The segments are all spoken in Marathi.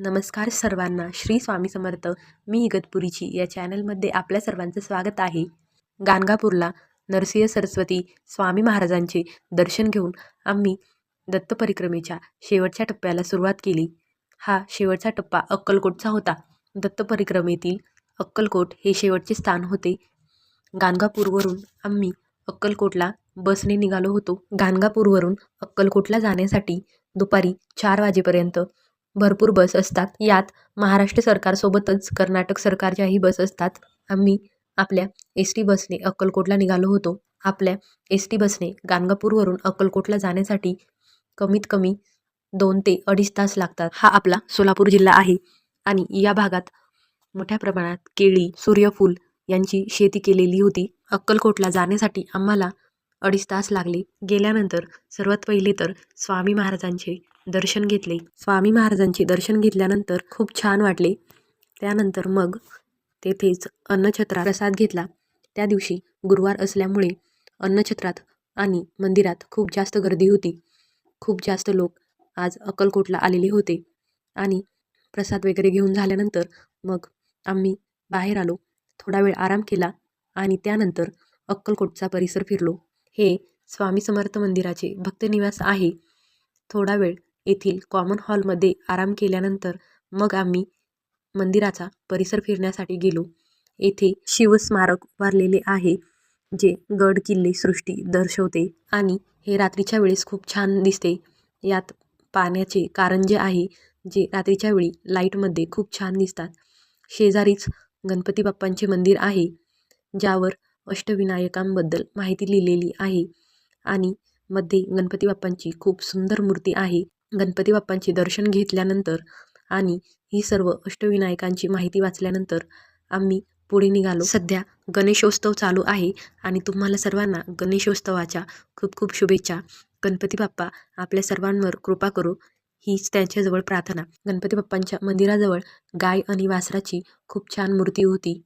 नमस्कार सर्वांना. श्री स्वामी समर्थ. मी इगतपुरीची या चॅनलमध्ये आपल्या सर्वांचं स्वागत आहे. गाणगापूरला नरसिंह सरस्वती स्वामी महाराजांचे दर्शन घेऊन आम्ही दत्त परिक्रमेच्या शेवटच्या टप्प्याला सुरुवात केली. हा शेवटचा टप्पा अक्कलकोटचा होता. दत्त परिक्रमेतील अक्कलकोट हे शेवटचे स्थान होते. गाणगापूरवरून आम्ही अक्कलकोटला बसने निघालो होतो. गाणगापूरवरून अक्कलकोटला जाण्यासाठी दुपारी चार वाजेपर्यंत भरपूर बस असतात. यात महाराष्ट्र सरकारसोबतच कर्नाटक सरकारच्याही बस असतात. आम्ही आपल्या एस टी बसने अक्कलकोटला निघालो होतो. आपल्या एस टी बसने गाणगापूरवरून अक्कलकोटला जाण्यासाठी कमीत कमी दोन ते अडीच तास लागतात. हा आपला सोलापूर जिल्हा आहे आणि या भागात मोठ्या प्रमाणात केळी सूर्यफूल यांची शेती केलेली होती. अक्कलकोटला जाण्यासाठी आम्हाला अडीच तास लागले. गेल्यानंतर सर्वात पहिले तर स्वामी महाराजांचे दर्शन घेतले. स्वामी महाराजांचे दर्शन घेतल्यानंतर खूप छान वाटले. त्यानंतर मग तेथेच अन्नछत्रा प्रसाद घेतला. त्या दिवशी गुरुवार असल्यामुळे अन्नछत्रात आणि मंदिरात खूप जास्त गर्दी होती. खूप जास्त लोक आज अक्कलकोटला आलेले होते. आणि प्रसाद वगैरे घेऊन झाल्यानंतर मग आम्ही बाहेर आलो. थोडा वेळ आराम केला आणि त्यानंतर अक्कलकोटचा परिसर फिरलो. हे स्वामी समर्थ मंदिराचे भक्तनिवास आहे. थोडा वेळ येथील कॉमन हॉलमध्ये आराम केल्यानंतर मग आम्ही मंदिराचा परिसर फिरण्यासाठी गेलो. येथे शिवस्मारक उभारलेले आहे जे गड किल्ले सृष्टी दर्शवते आणि हे रात्रीच्या वेळेस खूप छान दिसते. यात पाण्याचे कारंजे आहे जे रात्रीच्या वेळी लाईटमध्ये खूप छान दिसतात. शेजारीच गणपती बाप्पांचे मंदिर आहे ज्यावर अष्टविनायकांबद्दल माहिती लिहिलेली आहे. आणि मध्ये गणपती बाप्पांची खूप सुंदर मूर्ती आहे. गणपती बाप्पांचे दर्शन घेतल्यानंतर आणि ही सर्व अष्टविनायकांची माहिती वाचल्यानंतर आम्ही पुढे निघालो. सध्या गणेशोत्सव चालू आहे आणि तुम्हाला सर्वांना गणेशोत्सवाच्या खूप खूप शुभेच्छा. गणपती बाप्पा आपल्या सर्वांवर कृपा करू हीच त्यांच्याजवळ प्रार्थना. गणपती बाप्पांच्या मंदिराजवळ गाय आणि वासराची खूप छान मूर्ती होती.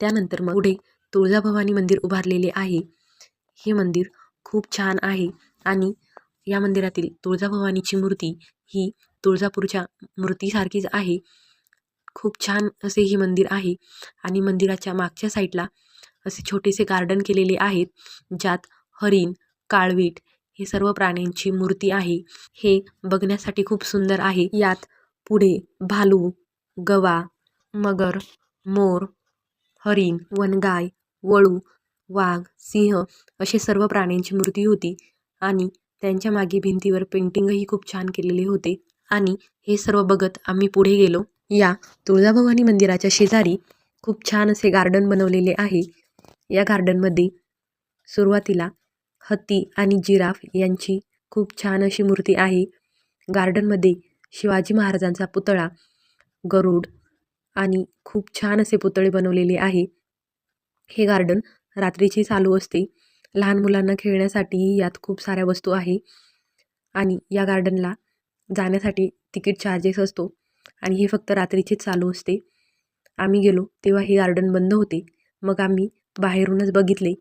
त्यानंतर मग पुढे तुळजाभवानी मंदिर उभारलेले आहे. हे मंदिर खूप छान आहे आणि या मंदिरातील तुळजाभवानीची मूर्ती ही तुळजापूरच्या मूर्तीसारखीच आहे. खूप छान असे हे मंदिर आहे आणि मंदिराच्या मागच्या साईडला असे छोटेसे गार्डन केलेले आहेत. ज्यात हरिण काळवीट हे सर्व प्राण्यांची मूर्ती आहे. हे बघण्यासाठी खूप सुंदर आहे. यात पुढे भालू गवा मगर मोर हरिण वनगाय वळू वाघ सिंह असे सर्व प्राण्यांची मूर्ती होती आणि त्यांच्या मागे भिंतीवर पेंटिंगही खूप छान केलेले होते. आणि हे सर्व बघत आम्ही पुढे गेलो. या तुळजाभवानी मंदिराच्या शेजारी खूप छान असे गार्डन बनवलेले आहे. या गार्डनमध्ये सुरुवातीला हत्ती आणि जिराफ यांची खूप छान अशी मूर्ती आहे. गार्डनमध्ये शिवाजी महाराजांचा पुतळा गरुड आणि खूप छान असे पुतळे बनवलेले आहे. हे गार्डन रात्रीची चालू असते. लहान मुलांना खेळण्यासाठीही यात खूप साऱ्या वस्तू आहे. आणि या गार्डनला जाण्यासाठी तिकीट चार्जेस असतो. आणि हे फक्त रात्रीचीच चालू असते. आम्ही गेलो तेव्हा हे गार्डन बंद होते. मग आम्ही बाहेरूनच बघितले.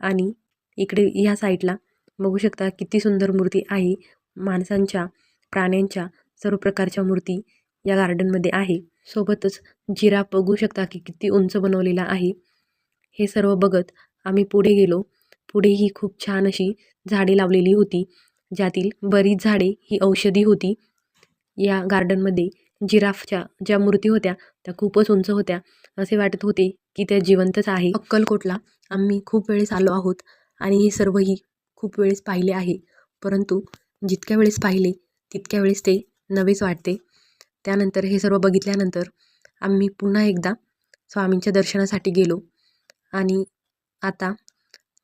आणि इकडे ह्या साईडला बघू शकता किती सुंदर मूर्ती आहे. माणसांच्या प्राण्यांच्या सर्व प्रकारच्या मूर्ती या गार्डनमध्ये आहे. सोबतच जिराफ बघू शकता की किती उंच बनवलेला आहे. हे सर्व बघत आम्ही पुढे गेलो. पुढेही खूप छान अशी झाडे लावलेली होती. ज्यातील बरीच झाडे ही औषधी होती. या गार्डनमध्ये जिराफच्या ज्या मूर्ती होत्या त्या खूपच उंच होत्या. असे वाटत होते की त्या जिवंतच आहे. अक्कलकोटला आम्ही खूप वेळेस आलो आहोत आणि हे सर्वही खूप वेळेस पाहिले आहे. परंतु जितक्या वेळेस पाहिले तितक्या वेळेस ते नवेच वाटते. त्यानंतर हे सर्व बघितल्यानंतर आम्ही पुन्हा एकदा स्वामींच्या दर्शनासाठी गेलो. आणि आता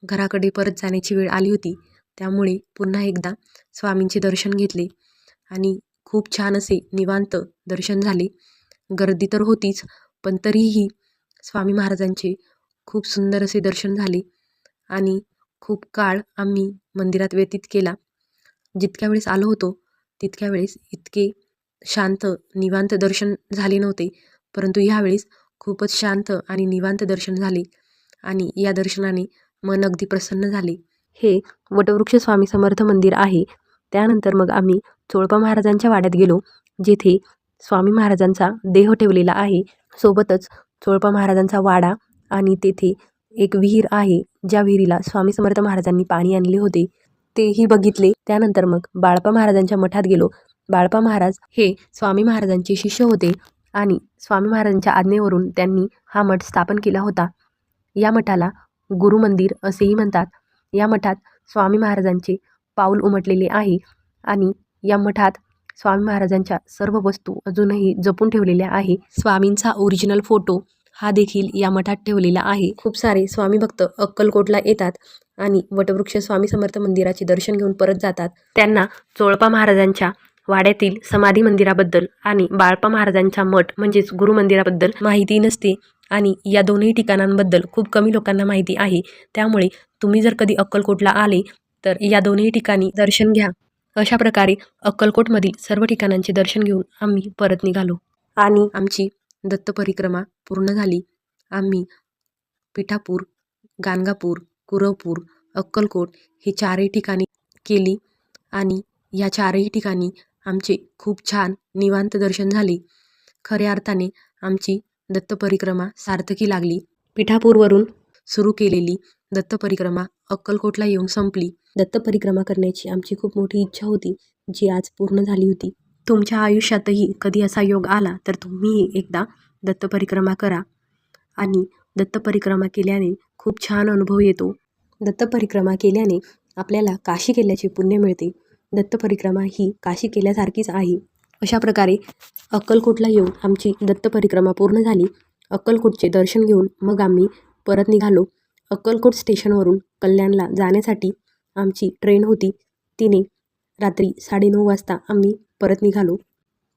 घराकडे परत जाण्याची वेळ आली होती. त्यामुळे पुन्हा एकदा स्वामींचे दर्शन घेतले आणि खूप छान असे निवांत दर्शन झाले. गर्दी तर होतीच पण तरीही स्वामी महाराजांचे खूप सुंदर असे दर्शन झाले आणि खूप काळ आम्ही मंदिरात व्यतीत केला. जितक्या वेळेस आलो होतो तितक्या वेळेस इतके शांत निवांत दर्शन झाले नव्हते परंतु ह्यावेळेस खूपच शांत आणि निवांत दर्शन झाले. आणि या दर्शनाने मन अगदी प्रसन्न झाले. हे वटवृक्ष स्वामी समर्थ मंदिर आहे. त्यानंतर मग आम्ही चोळपा महाराजांच्या वाड्यात गेलो जेथे स्वामी महाराजांचा देह ठेवलेला आहे. सोबतच चोळपा महाराजांचा वाडा आणि तेथे एक विहीर आहे ज्या विहिरीला स्वामी समर्थ महाराजांनी पाणी आणले होते. तेही बघितले. त्यानंतर मग बाळपा महाराजांच्या मठात गेलो. बाळपा महाराज हे स्वामी महाराजांचे शिष्य होते आणि स्वामी महाराजांच्या आज्ञेवरून त्यांनी हा मठ स्थापन केला होता. या मठाला गुरुमंदिर असेही म्हणतात. या मठात स्वामी महाराजांचे पाऊल उमटलेले आहे आणि या मठात स्वामी महाराजांच्या सर्व वस्तू अजूनही जपून ठेवलेल्या आहे. स्वामींचा ओरिजिनल फोटो हा देखील या मठात ठेवलेला आहे. खूप सारे स्वामी भक्त अक्कलकोटला येतात आणि वटवृक्ष स्वामी समर्थ मंदिराचे दर्शन घेऊन परत जातात. त्यांना चोळपा महाराजांच्या वाड्यातील समाधी मंदिराबद्दल आणि बाळपा महाराजांच्या मठ म्हणजेच गुरु मंदिराबद्दल माहिती नसते. आणि या दोन्ही ठिकाणांबद्दल खूप कमी लोकांना माहिती आहे. त्यामुळे तुम्ही जर कधी अक्कलकोटला आले तर या दोन्ही ठिकाणी दर्शन घ्या. अशा प्रकारे अक्कलकोटमधील सर्व ठिकाणांचे दर्शन घेऊन आम्ही परत निघालो. आणि आमची दत्त परिक्रमा पूर्ण झाली. आम्ही पिठापूर गाणगापूर कुरवपूर अक्कलकोट हे चारही ठिकाणी केली आणि या चारही ठिकाणी आमचे खूप छान निवांत दर्शन झाले. खऱ्या अर्थाने आमची दत्त परिक्रमा सार्थकी लागली. पिठापूरवरून सुरू केलेली दत्त परिक्रमा अक्कलकोटला येऊन संपली. दत्त परिक्रमा करण्याची आमची खूप मोठी इच्छा होती जी आज पूर्ण झाली होती. तुमच्या आयुष्यातही कधी असा योग आला तर तुम्हीही एकदा दत्त परिक्रमा करा. आणि दत्त परिक्रमा केल्याने खूप छान अनुभव येतो. दत्त परिक्रमा केल्याने आपल्याला काशी केल्याचे पुण्य मिळते. दत्त परिक्रमा ही काशी केल्यासारखीच आहे. अशा प्रकारे अक्कलकोटला येऊन आमची दत्त परिक्रमा पूर्ण झाली. अक्कलकोटचे दर्शन घेऊन मग आम्ही परत निघालो. अक्कलकोट स्टेशनवरून कल्याणला जाण्यासाठी आमची ट्रेन होती. तिने रात्री साडेनऊ वाजता आम्ही परत निघालो.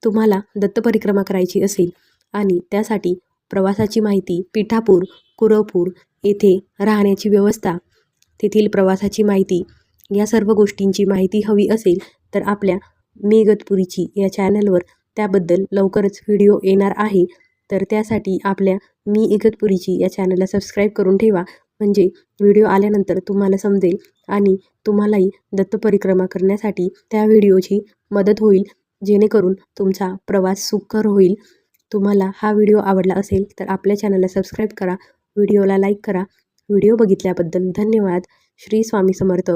तुम्हाला दत्त परिक्रमा करायची असेल आणि त्यासाठी प्रवासाची माहिती पिठापूर कुरवपूर येथे राहण्याची व्यवस्था तेथील प्रवासाची माहिती या सर्व गोष्टींची माहिती हवी असेल तर आपल्या मी गतपुरीची या चॅनलवर त्याबद्दल लवकरच व्हिडिओ येणार आहे. तर त्यासाठी आपल्या मी इगतपुरीची या चॅनलला सबस्क्राईब करून ठेवा. म्हणजे व्हिडिओ आल्यानंतर तुम्हाला समजेल आणि तुम्हालाही दत्त परिक्रमा करण्यासाठी त्या व्हिडिओची मदत होईल. जेणेकरून तुमचा प्रवास सुखकर होईल. तुम्हाला हा व्हिडिओ आवडला असेल तर आपल्या चॅनलला सबस्क्राईब करा. व्हिडिओला लाईक करा. व्हिडिओ बघितल्याबद्दल धन्यवाद. श्री स्वामी समर्थ.